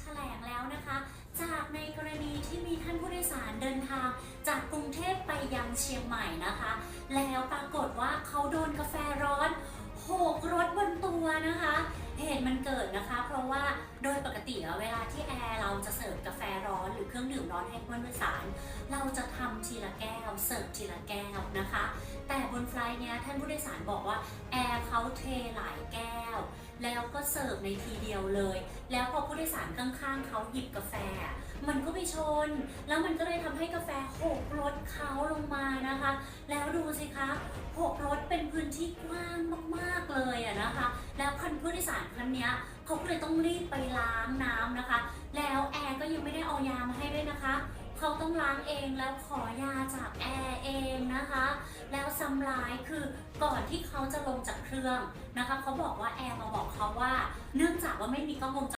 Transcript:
แถลงแล้วนะคะ จากในกรณีที่มีท่านผู้โดยสารเดินทาง จากกรุงเทพไปยังเชียงใหม่นะคะ แล้วปรากฏว่าเขาโดนกาแฟร้อนโหกรถบนตัวนะคะ เหตุมันเกิดนะคะ เพราะว่าโดยปกติเวลาที่แอร์เราจะเสิร์ฟกาแฟร้อนหรือเครื่องดื่มร้อนให้ผู้โดยสาร เราจะทำทีละแก้วเสิร์ฟทีละแก้วนะคะ แต่บนไฟล์เนี้ยท่านผู้โดยสารบอกว่าแอร์เขาเทหลายแก้ว แล้วก็เสิร์ฟในทีเดียวเลย แล้วพอผู้โดยสารข้างๆเขาหยิบกาแฟ มันก็ไปชน แล้วมันก็เลยทำให้กาแฟหกรถเขาลงมานะคะ แล้วดูสิคะหกรถเป็นพื้นที่กว้างมากๆเลยอะนะคะ แล้วคันผู้โดยสารคันนี้เขาก็เลยต้องรีบไปล้างน้ำนะคะ ต้องล้างเองแล้วขอยาจากแอร์เองนะคะ แล้วซ้ำร้ายคือก่อนที่เขาจะลงจากเครื่องนะคะเขาบอกว่าแอร์มาบอกเขาว่า เนื่องจากว่าไม่มีกล้องวงจร